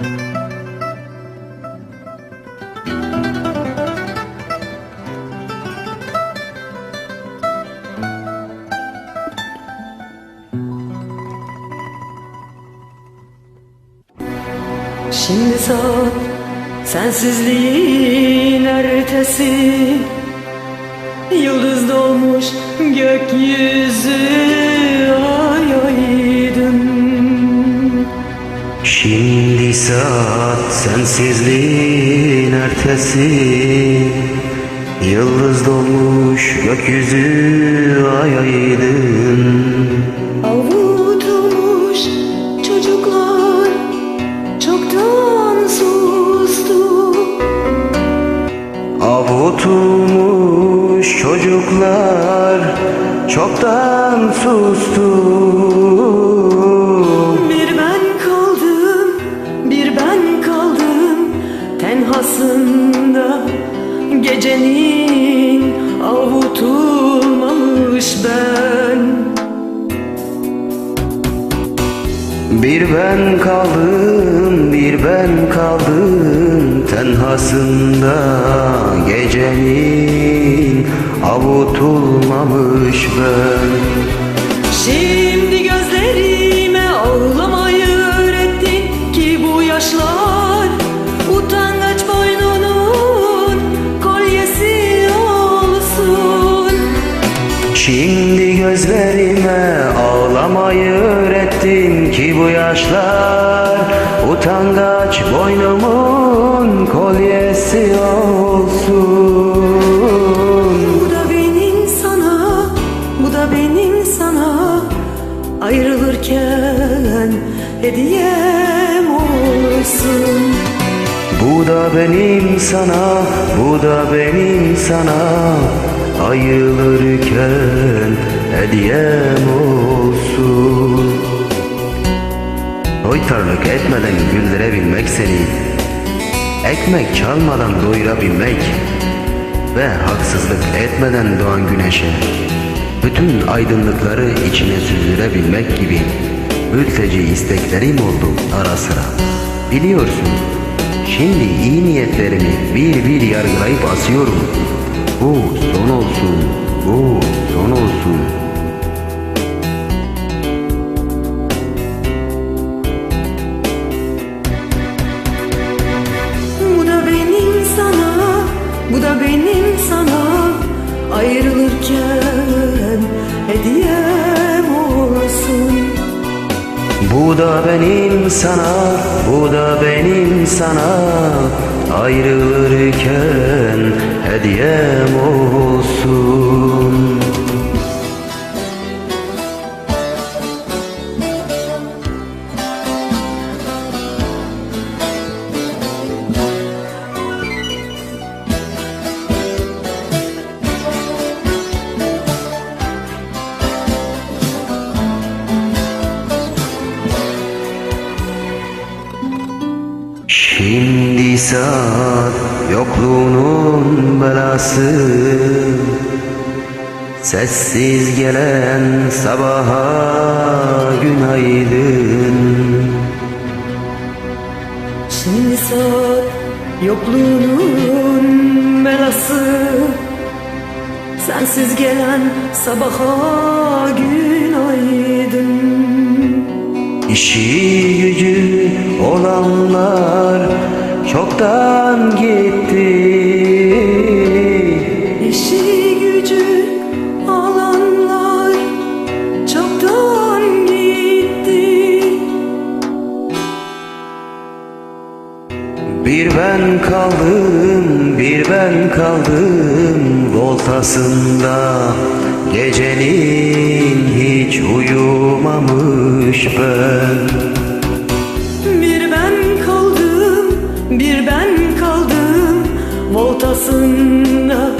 Şimdi saat sensizliğin ertesi. Yıldız dolmuş gökyüzü. Şimdi saat sensizliğin ertesi. Yıldız dolmuş gökyüzü ay aydın. Avutulmuş çocuklar çoktan sustu. Avutulmuş çocuklar çoktan sustu Gecenin avutulmamış ben Bir ben kaldım, bir ben kaldım tenhasında gecenin avutulmamış ben. Şimdi gözlerime ağlamayı öğrettin ki bu yaşlar utangaç boynumun kolyesi olsun. Bu da benim sana, bu da benim sana. Ayrılırken hediyem olsun. Bu da benim sana, bu da benim sana Ayrılırken hediyem olsun. Soytarlık etmeden güldürebilmek seni Ekmek çalmadan doyurabilmek Ve haksızlık etmeden doğan güneşe Bütün aydınlıkları içine süzülebilmek gibi Mülteci isteklerim oldu ara sıra. Biliyorsun Şimdi iyi niyetlerimi bir bir yargılayıp asıyorum Bu son olsun Bu son olsun Bu Bu da benim sana, bu da benim sana. Ayrılırken hediyem olsun Saat yokluğunun belası. Sessiz gelen sabaha günaydın. Şimdi saat yokluğunun belası. Sensiz gelen sabaha günaydın. İşi gücü olanlar çoktan gitti. İşi gücü alanlar çoktan gitti. Bir ben kaldım, bir ben kaldım voltasında. Gecenin hiç uyumamış ben Voltasında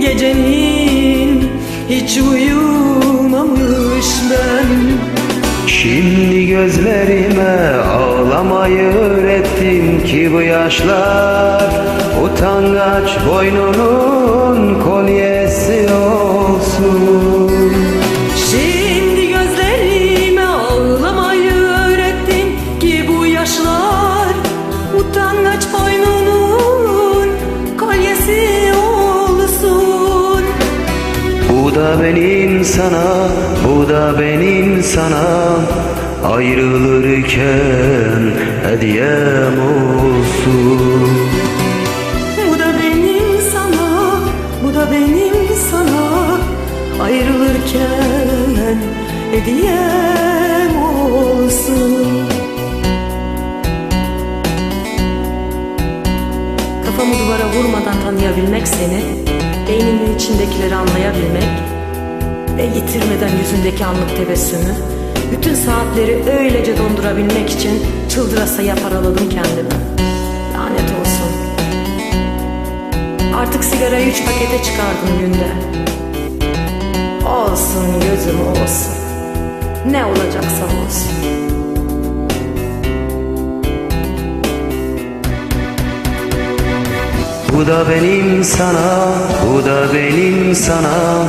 gecenin hiç uyumamış ben. Şimdi gözlerime ağlamayı öğrettin ki bu yaşlar Utangaç boynunun kolyesi da benim sana, bu da benim sana. Ayrılırken hediyem olsun. Bu da benim sana, bu da benim sana. Ayrılırken hediyem olsun. Kafamı duvara vurmadan tanıyabilmek seni Beyninin içindekileri anlayabilmek Ve yitirmeden yüzündeki anlık tebessümü Bütün saatleri öylece dondurabilmek için Çıldırasaya paraladım kendimi Lanet olsun Artık sigarayı üç pakete çıkardım günde. Olsun gözüm olsun. Ne olacaksa olsun. Bu da benim sana, bu da benim sana